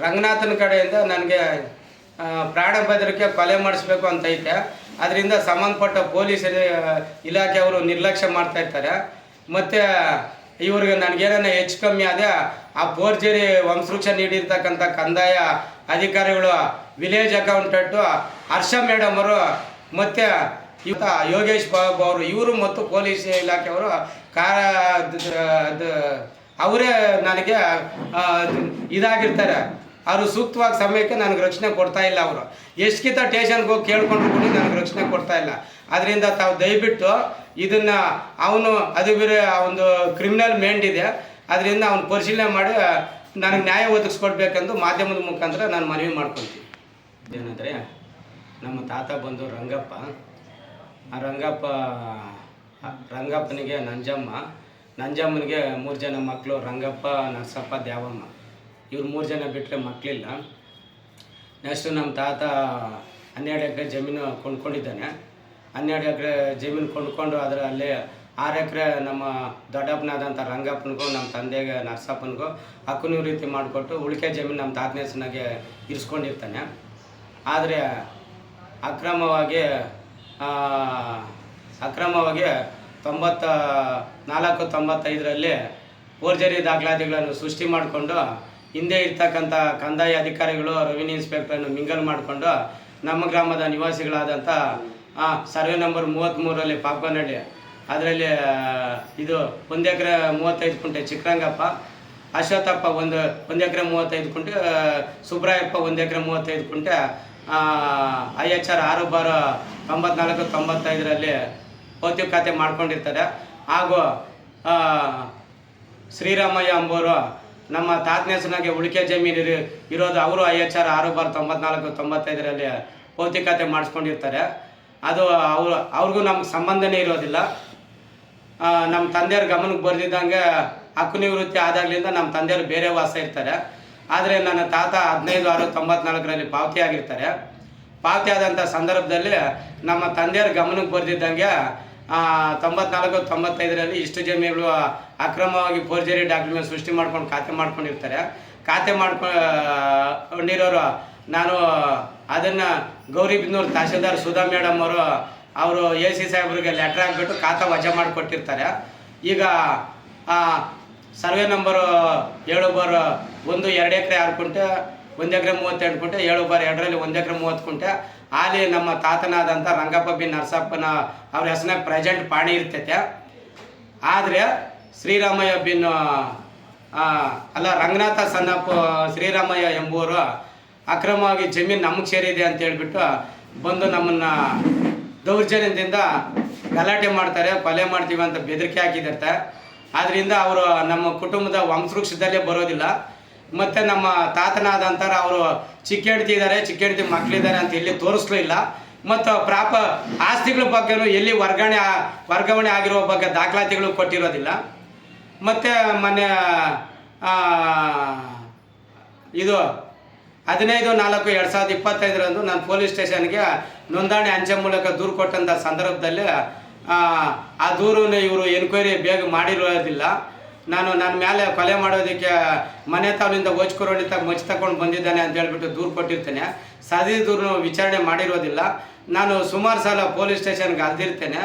ರಂಗನಾಥನ ಕಡೆಯಿಂದ ನನಗೆ ಪ್ರಾಣ ಬೆದರಿಕೆ ಕೊಲೆ ಮಾಡಿಸ್ಬೇಕು ಅಂತ ಐತೆ. ಅದರಿಂದ ಸಂಬಂಧಪಟ್ಟ ಪೊಲೀಸ್ ಇಲಾಖೆಯವರು ನಿರ್ಲಕ್ಷ್ಯ ಮಾಡ್ತಾ ಇರ್ತಾರೆ. ಮತ್ತು ಇವ್ರಿಗೆ ನನಗೇನ ಹೆಚ್ಚು ಕಮ್ಮಿ ಆದ ಆ ಪೋರ್ಜರಿ ವಂಶವೃಕ್ಷ ನೀಡಿರ್ತಕ್ಕಂಥ ಕಂದಾಯ ಅಧಿಕಾರಿಗಳು, ವಿಲೇಜ್ ಅಕೌಂಟೆಂಟು, ಹರ್ಷ ಮೇಡಮ್ ಅವರು, ಮತ್ತು ಇವತ್ತ ಯೋಗೇಶ್ ಬಾಬು ಅವರು, ಇವರು ಮತ್ತು ಪೊಲೀಸ್ ಇಲಾಖೆಯವರು ಕಾರ ಅವರೇ ನನಗೆ ಇದಾಗಿರ್ತಾರೆ. ಅವರು ಸೂಕ್ತವಾಗಿ ಸಮಯಕ್ಕೆ ನನಗೆ ರಕ್ಷಣೆ ಕೊಡ್ತಾ ಇಲ್ಲ ಅವರು. ಎಷ್ಟಕ್ಕಿಂತ ಟೇಷನ್ಗೆ ಹೋಗಿ ಕೇಳ್ಕೊಂಡು ಕೂಡ ನನಗೆ ರಕ್ಷಣೆ ಕೊಡ್ತಾ ಇಲ್ಲ. ಅದರಿಂದ ತಾವು ದಯವಿಟ್ಟು ಇದನ್ನು ಅವನು, ಅದು ಬೇರೆ ಒಂದು ಕ್ರಿಮಿನಲ್ ಮೇಂಡ್ ಇದೆ. ಅದರಿಂದ ಅವನು ಪರಿಶೀಲನೆ ಮಾಡಿ ನನಗೆ ನ್ಯಾಯ ಒದಗಿಸ್ಕೊಡ್ಬೇಕೆಂದು ಮಾಧ್ಯಮದ ಮುಖಾಂತರ ನಾನು ಮನವಿ ಮಾಡ್ಕೊತೀನಿ. ಏನಂದರೆ, ನಮ್ಮ ತಾತ ಬಂದು ರಂಗಪ್ಪ. ಆ ರಂಗಪ್ಪ ರಂಗಪ್ಪನಿಗೆ ನಂಜಮ್ಮ. ನಂಜಮ್ಮನಿಗೆ ಮೂರು ಜನ ಮಕ್ಕಳು, ರಂಗಪ್ಪ, ನರಸಪ್ಪ ದ್ಯಾವಮ್ಮ ಇವ್ರು ಮೂರು ಜನ ಬಿಟ್ಟರೆ ಮಕ್ಕಳಿಲ್ಲ ನೆಕ್ಸ್ಟು ನಮ್ಮ ತಾತ ಹನ್ನೆರಡು ಎಕರೆ ಜಮೀನು ಕೊಂಡ್ಕೊಂಡಿದ್ದಾನೆ. ಹನ್ನೆರಡು ಎಕರೆ ಜಮೀನು ಕೊಂಡ್ಕೊಂಡು ಅದರ ಅಲ್ಲಿ ಆರು ಎಕರೆ ನಮ್ಮ ದೊಡ್ಡಪ್ಪನಾದಂಥ ರಂಗಪ್ಪನಿಗೂ ನಮ್ಮ ತಂದೆಗೆ ನರಸಪ್ಪನಿಗೂ ಹಕ್ಕು ರೀತಿ ಮಾಡಿಕೊಟ್ಟು ಉಳಿಕೆ ಜಮೀನು ನಮ್ಮ ತಾತನೇ ಸನಾಗೆ ಇರಿಸ್ಕೊಂಡಿರ್ತಾನೆ. ಆದರೆ ಅಕ್ರಮವಾಗಿ ಅಕ್ರಮವಾಗಿ ತೊಂಬತ್ತ ನಾಲ್ಕು ತೊಂಬತ್ತೈದರಲ್ಲಿ ಫೋರ್ಜರಿ ದಾಖಲಾತಿಗಳನ್ನು ಸೃಷ್ಟಿ ಮಾಡಿಕೊಂಡು ಹಿಂದೆ ಇರ್ತಕ್ಕಂಥ ಕಂದಾಯ ಅಧಿಕಾರಿಗಳು ರೆವಿನ್ಯೂ ಇನ್ಸ್ಪೆಕ್ಟರ್ನ ಮಿಂಗಲ್ ಮಾಡಿಕೊಂಡು ನಮ್ಮ ಗ್ರಾಮದ ನಿವಾಸಿಗಳಾದಂಥ ಸರ್ವೆ ನಂಬರ್ ಮೂವತ್ತ್ಮೂರಲ್ಲಿ ಪಾಪನಹಳ್ಳಿ ಅದರಲ್ಲಿ ಇದು ಒಂದು ಎಕರೆ ಮೂವತ್ತೈದು ಕುಂಟೆ ಚಿಕ್ಕರಂಗಪ್ಪ ಅಶ್ವಥಪ್ಪ ಒಂದು ಒಂದು ಎಕರೆ ಮೂವತ್ತೈದು ಕುಂಟೆ ಸುಬ್ರಾಯಪ್ಪ ಒಂದು ಎಕರೆ ಮೂವತ್ತೈದು ಕುಂಟೆ ಐ ಎಚ್ ಆರ್ ಆರು ಬಾರು ತೊಂಬತ್ನಾಲ್ಕು, ತೊಂಬತ್ತೈದರಲ್ಲಿ ಪೌತಿಕ ಖಾತೆ ಮಾಡ್ಕೊಂಡಿರ್ತಾರೆ. ಹಾಗೂ ಶ್ರೀರಾಮಯ್ಯ ಅಂಬೋರು ನಮ್ಮ ತಾತನ ಹೆಸರಿನಾಗೆ ಉಳಿಕೆ ಜಮೀನು ಇರಿ- ಇರೋದು ಅವರು ಐ ಎಚ್ ಆರ್ ಆರು ಬಾರ್ ತೊಂಬತ್ನಾಲ್ಕು ತೊಂಬತ್ತೈದರಲ್ಲಿ ಭೌತಿಕತೆ ಮಾಡಿಸ್ಕೊಂಡಿರ್ತಾರೆ. ಅದು ಅವರು ಅವ್ರಿಗೂ ನಮ್ಗೆ ಸಂಬಂಧನೇ ಇರೋದಿಲ್ಲ. ನಮ್ಮ ತಂದೆಯವ್ರ ಗಮನಕ್ಕೆ ಬರ್ದಿದ್ದಂಗೆ ಹಕ್ಕು ನಿವೃತ್ತಿ ಆದಾಗ್ಲಿಂದ ನಮ್ಮ ತಂದೆಯವರು ಬೇರೆ ವಾಸ ಇರ್ತಾರೆ. ಆದರೆ ನನ್ನ ತಾತ ಹದಿನೈದು ಆರು ತೊಂಬತ್ನಾಲ್ಕರಲ್ಲಿ ಪಾವತಿ ಆಗಿರ್ತಾರೆ. ಪಾವತಿ ಆದಂಥ ಸಂದರ್ಭದಲ್ಲಿ ನಮ್ಮ ತಂದೆಯವ್ರ ಗಮನಕ್ಕೆ ಬರ್ದಿದ್ದಂಗೆ ತೊಂಬತ್ನಾಲ್ಕು ತೊಂಬತ್ತೈದರಲ್ಲಿ ಇಷ್ಟು ಜಮೀನುಗಳು ಅಕ್ರಮವಾಗಿ ಫೋರ್ಜರಿ ಡಾಕ್ಯುಮೆಂಟ್ ಸೃಷ್ಟಿ ಮಾಡ್ಕೊಂಡು ಖಾತೆ ಮಾಡ್ಕೊಂಡಿರ್ತಾರೆ. ಖಾತೆ ಮಾಡ್ಕೊಂಡಿರೋರು ನಾನು ಅದನ್ನು ಗೌರಿಬಿದ್ನೂರು ತಹಶೀಲ್ದಾರ್ ಸುಧಾ ಮೇಡಮ್ ಅವರು ಅವರು ಎ ಸಿ ಸಾಹೇಬ್ರಿಗೆ ಲೆಟ್ರ್ ಹಾಕ್ಬಿಟ್ಟು ಖಾತೆ ವಜಾ ಮಾಡಿಕೊಟ್ಟಿರ್ತಾರೆ. ಈಗ ಸರ್ವೆ ನಂಬರು ಏಳು ಬಾರ್ ಒಂದು, ಎರಡು ಎಕರೆ ಆರು ಕುಂಟೆ, ಒಂದು ಎಕರೆ ಮೂವತ್ತೆರಡು ಕುಂಟೆ, ಏಳು ಬಾರ್ ಎರಡರಲ್ಲಿ ಒಂದು ಎಕರೆ ಮೂವತ್ತು ಕುಂಟೆ. ಅಲ್ಲಿ ನಮ್ಮ ತಾತನಾದಂಥ ರಂಗಪ್ಪ ಬಿ ನರಸಪ್ಪನ ಅವ್ರ ಹೆಸರಿನ ಪ್ರೆಸೆಂಟ್ ಪಾಣಿ ಇರ್ತೈತೆ. ಆದರೆ ಶ್ರೀರಾಮಯ್ಯ ಬಿನ್ ಅಲ್ಲ, ರಂಗನಾಥ ಸನ್ನಪ್ಪ ಶ್ರೀರಾಮಯ್ಯ ಎಂಬುವರು ಅಕ್ರಮವಾಗಿ ಜಮೀನು ನಮಗೆ ಸೇರಿದೆ ಅಂತ ಹೇಳ್ಬಿಟ್ಟು ಬಂದು ನಮ್ಮನ್ನು ದೌರ್ಜನ್ಯದಿಂದ ಗಲಾಟೆ ಮಾಡ್ತಾರೆ, ಕೊಲೆ ಮಾಡ್ತೀವಿ ಅಂತ ಬೆದರಿಕೆ ಹಾಕಿದಿರ್ತಾರೆ ಆದ್ದರಿಂದ ಅವರು ನಮ್ಮ ಕುಟುಂಬದ ವಂಶವೃಕ್ಷದಲ್ಲೇ ಬರೋದಿಲ್ಲ. ಮತ್ತು ನಮ್ಮ ತಾತನಾದಂಥರ ಅವರು ಚಿಕ್ಕ ಹೆಡ್ತಿ ಇದ್ದಾರೆ ಚಿಕ್ಕ ಹೆಡ್ತಿ ಮಕ್ಕಳಿದ್ದಾರೆ ಅಂತ ಎಲ್ಲಿ ತೋರಿಸ್ಲಿಲ್ಲ ಮತ್ತು ಪ್ರಾಪ ಆಸ್ತಿಗಳ ಬಗ್ಗೆನೂ ಎಲ್ಲಿ ವರ್ಗಾವಣೆ ವರ್ಗಾವಣೆ ಆಗಿರೋ ಬಗ್ಗೆ ದಾಖಲಾತಿಗಳು ಕೊಟ್ಟಿರೋದಿಲ್ಲ. ಮತ್ತು ಮೊನ್ನೆ ಇದು ಹದಿನೈದು ನಾಲ್ಕು ಎರಡು ಸಾವಿರದ ಇಪ್ಪತ್ತೈದರಂದು ನಾನು ಪೊಲೀಸ್ ಸ್ಟೇಷನ್ಗೆ ನೋಂದಣಿ ಅಂಚೆ ಮೂಲಕ ದೂರು ಕೊಟ್ಟಂಥ ಸಂದರ್ಭದಲ್ಲಿ ಆ, ದೂರನ್ನು ಇವರು ಎನ್ಕ್ವೈರಿ ಬೇಗ ಮಾಡಿರೋದಿಲ್ಲ. ನಾನು ನನ್ನ ಮೇಲೆ ಕೊಲೆ ಮಾಡೋದಕ್ಕೆ ಮನೆ ತಾವಿನಿಂದ ತಗ ಮಚ್ಚಿ ತಗೊಂಡು ಬಂದಿದ್ದಾನೆ ಅಂತ ಹೇಳ್ಬಿಟ್ಟು ದೂರು ಕೊಟ್ಟಿರ್ತೇನೆ. ಸದಿ ದೂರನ್ನು ವಿಚಾರಣೆ ಮಾಡಿರೋದಿಲ್ಲ. ನಾನು ಸುಮಾರು ಸಲ ಪೊಲೀಸ್ ಸ್ಟೇಷನ್ಗೆ ಅಲ್ದಿರ್ತೇನೆ.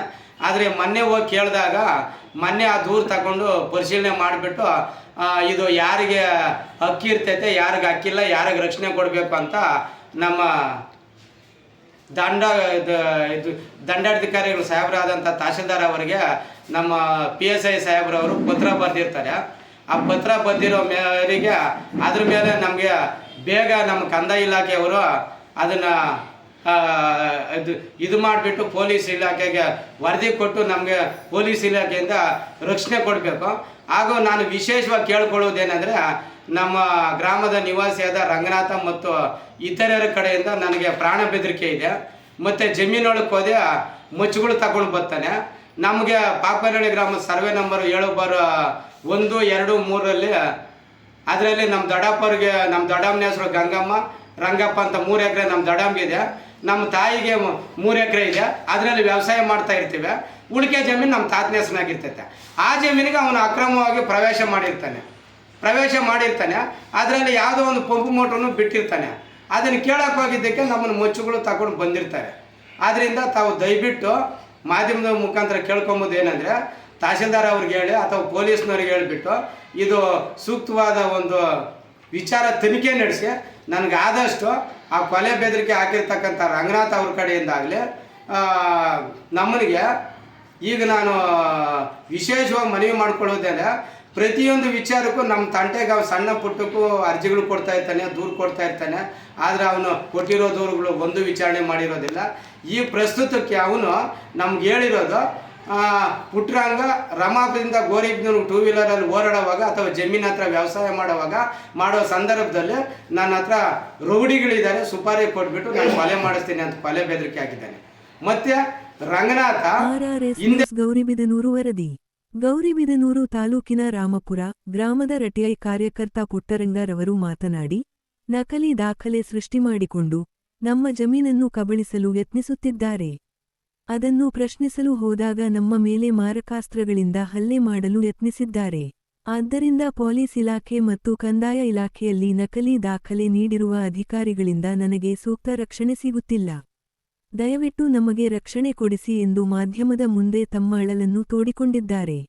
ಆದರೆ ಮೊನ್ನೆ ಹೋಗಿ ಕೇಳಿದಾಗ ಮೊನ್ನೆ ಆ ದೂರು ತಗೊಂಡು ಪರಿಶೀಲನೆ ಮಾಡಿಬಿಟ್ಟು ಇದು ಯಾರಿಗೆ ಅಕ್ಕಿ ಇರ್ತೈತೆ, ಯಾರಿಗೆ ಅಕ್ಕಿಲ್ಲ ಯಾರಿಗೆ ರಕ್ಷಣೆ ಕೊಡಬೇಕು ಅಂತ ನಮ್ಮ ದಂಡ, ಇದು ದಂಡಾಧಿಕಾರಿಗಳು ಸಾಹೇಬರಾದಂಥ ತಹಶೀಲ್ದಾರ್ ಅವರಿಗೆ ನಮ್ಮ ಪಿ ಎಸ್ ಐ ಸಾಹೇಬ್ರವರು ಪತ್ರ ಬರೆದಿರ್ತಾರೆ. ಆ ಪತ್ರ ಬಂದಿರೋ ಮೇರೆಗೆ ಅದ್ರ ಮೇಲೆ ನಮಗೆ ಬೇಗ ನಮ್ಮ ಕಂದಾಯ ಇಲಾಖೆಯವರು ಅದನ್ನು ಇದು ಇದು ಮಾಡಿಬಿಟ್ಟು ಪೊಲೀಸ್ ಇಲಾಖೆಗೆ ವರದಿ ಕೊಟ್ಟು ನಮಗೆ ಪೊಲೀಸ್ ಇಲಾಖೆಯಿಂದ ರಕ್ಷಣೆ ಕೊಡಬೇಕು. ಹಾಗೂ ನಾನು ವಿಶೇಷವಾಗಿ ಕೇಳ್ಕೊಳ್ಳೋದೇನೆಂದರೆ, ನಮ್ಮ ಗ್ರಾಮದ ನಿವಾಸಿಯಾದ ರಂಗನಾಥ ಮತ್ತು ಇತರರ ಕಡೆಯಿಂದ ನನಗೆ ಪ್ರಾಣ ಬೆದರಿಕೆ ಇದೆ. ಮತ್ತು ಜಮೀನೊಳಗೆ ಹೋದೆ ಮುಚ್ಚುಗಳು ತಗೊಂಡು ಬರ್ತಾನೆ. ನಮಗೆ ಪಾಪನಹಳ್ಳಿ ಗ್ರಾಮದ ಸರ್ವೆ ನಂಬರ್ ಏಳು ಬಾರ ಒಂದು, ಎರಡು, ಮೂರರಲ್ಲಿ ಅದರಲ್ಲಿ ನಮ್ಮ ದೊಡ್ಡಪ್ಪರಿಗೆ ನಮ್ಮ ದೊಡ್ಡಮ್ಮನ ಹೆಸರು ಗಂಗಮ್ಮ, ರಂಗಪ್ಪ ಅಂತ ಮೂರು ಎಕರೆ ನಮ್ಮ ದೊಡ್ಡಮ್ಮಗೆ ನಮ್ಮ ತಾಯಿಗೆ ಮೂರು ಎಕರೆ ಇದೆ. ಅದರಲ್ಲಿ ವ್ಯವಸಾಯ ಮಾಡ್ತಾ ಇರ್ತೀವಿ. ಉಳಿಕೆ ಜಮೀನು ನಮ್ಮ ತಾತನ ಹೆಸರಿನಾಗಿರ್ತೈತೆ. ಆ ಜಮೀನಿಗೆ ಅವನು ಅಕ್ರಮವಾಗಿ ಪ್ರವೇಶ ಮಾಡಿರ್ತಾನೆ. ಪ್ರವೇಶ ಮಾಡಿರ್ತಾನೆ. ಅದರಲ್ಲಿ ಯಾವುದೋ ಒಂದು ಪಂಪು ಮೋಟ್ರನ್ನು ಬಿಟ್ಟಿರ್ತಾನೆ. ಅದನ್ನು ಕೇಳಕ್ಕೆ ಹೋಗಿದ್ದಕ್ಕೆ ನಮ್ಮನ್ನು ಮೊಚ್ಚುಗಳು ತಗೊಂಡು ಬಂದಿರ್ತಾರೆ. ಆದ್ದರಿಂದ ತಾವು ದಯವಿಟ್ಟು ಮಾಧ್ಯಮದ ಮುಖಾಂತರ ಕೇಳ್ಕೊಂಬೋದು ಏನಂದರೆ, ತಹಶೀಲ್ದಾರ್ ಅವ್ರಿಗೆ ಹೇಳಿ ಅಥವಾ ಪೊಲೀಸ್ನವ್ರಿಗೆ ಹೇಳಿಬಿಟ್ಟು ಇದು ಸೂಕ್ತವಾದ ಒಂದು ವಿಚಾರ ತನಿಖೆ ನಡೆಸಿ ನನಗೆ ಆದಷ್ಟು ಆ ಕೊಲೆ ಬೆದರಿಕೆ ಹಾಕಿರ್ತಕ್ಕಂಥ ರಂಗನಾಥ್ ಅವ್ರ ಕಡೆಯಿಂದಾಗಲಿ ನಮ್ಮನಿಗೆ ಈಗ ನಾನು ವಿಶೇಷವಾಗಿ ಮನವಿ ಮಾಡ್ಕೊಳ್ಳೋದೇನೆ, ಪ್ರತಿಯೊಂದು ವಿಚಾರಕ್ಕೂ ನಮ್ಮ ತಂಟೆಗೆ ಅವ್ನು ಸಣ್ಣ ಪುಟ್ಟಕ್ಕೂ ಅರ್ಜಿಗಳು ಕೊಡ್ತಾ ಇರ್ತಾನೆ, ದೂರು ಕೊಡ್ತಾ ಇರ್ತಾನೆ, ಆದರೆ ಅವನು ಕೊಟ್ಟಿರೋ ದೂರುಗಳು ಒಂದು ವಿಚಾರಣೆ ಮಾಡಿರೋದಿಲ್ಲ. ಈ ಪ್ರಸ್ತುತಕ್ಕೆ ಅವನು ನಮ್ಗೆ ಹೇಳಿರೋದು ಪುಟ್ರಾಂಗ ರಮಾಪದಿಂದ ಗೋರಿಬ್ನೂರು ಟೂ ವೀಲರಲ್ಲಿ ಓಡಾಡುವಾಗ ಅಥವಾ ಜಮೀನ್ ಹತ್ರ ವ್ಯವಸಾಯ ಮಾಡುವಾಗ ಮಾಡೋ ಸಂದರ್ಭದಲ್ಲಿ ನನ್ನ ಹತ್ರ ರೌಡಿಗಳಿದ್ದಾರೆ ಸುಪಾರಿ ಕೊಟ್ಬಿಟ್ಟು ನಾನು ಕೊಲೆ ಮಾಡಿಸ್ತೀನಿ ಅಂತ ಕೊಲೆ ಬೆದರಿಕೆ ಹಾಕಿದ್ದಾನೆ. ಮತ್ತೆ ರಂಗನಾಥ ಗೌರಿಬಿದನೂರು ವರದಿ. ಗೌರಿಬಿದನೂರು ತಾಲೂಕಿನ ರಾಮಪುರ ಗ್ರಾಮದ ರಟಿಐ ಕಾರ್ಯಕರ್ತ ಪುಟ್ಟರಂಗರವರು ಮಾತನಾಡಿ ನಕಲಿ ದಾಖಲೆ ಸೃಷ್ಟಿ ಮಾಡಿಕೊಂಡು ನಮ್ಮ ಜಮೀನನ್ನು ಕಬಳಿಸಲು ಯತ್ನಿಸುತ್ತಿದ್ದಾರೆ. ಅದನ್ನು ಪ್ರಶ್ನಿಸಲು ಹೋದಾಗ ನಮ್ಮ ಮೇಲೆ ಮಾರಕಾಸ್ತ್ರಗಳಿಂದ ಹಲ್ಲೆ ಮಾಡಲು ಯತ್ನಿಸಿದ್ದಾರೆ. ಆದ್ದರಿಂದ ಪೊಲೀಸ್ ಇಲಾಖೆ ಮತ್ತು ಕಂದಾಯ ಇಲಾಖೆಯಲ್ಲಿ ನಕಲಿ ದಾಖಲೆ ನೀಡಿರುವ ಅಧಿಕಾರಿಗಳಿಂದ ನನಗೆ ಸೂಕ್ತ ರಕ್ಷಣೆ ಸಿಗುತ್ತಿಲ್ಲ. ದಯವಿಟ್ಟು ನಮಗೆ ರಕ್ಷಣೆ ಕೊಡಿಸಿ ಎಂದು ಮಾಧ್ಯಮದ ಮುಂದೆ ತಮ್ಮ ಅಳಲನ್ನು ತೋಡಿಕೊಂಡಿದ್ದಾರೆ.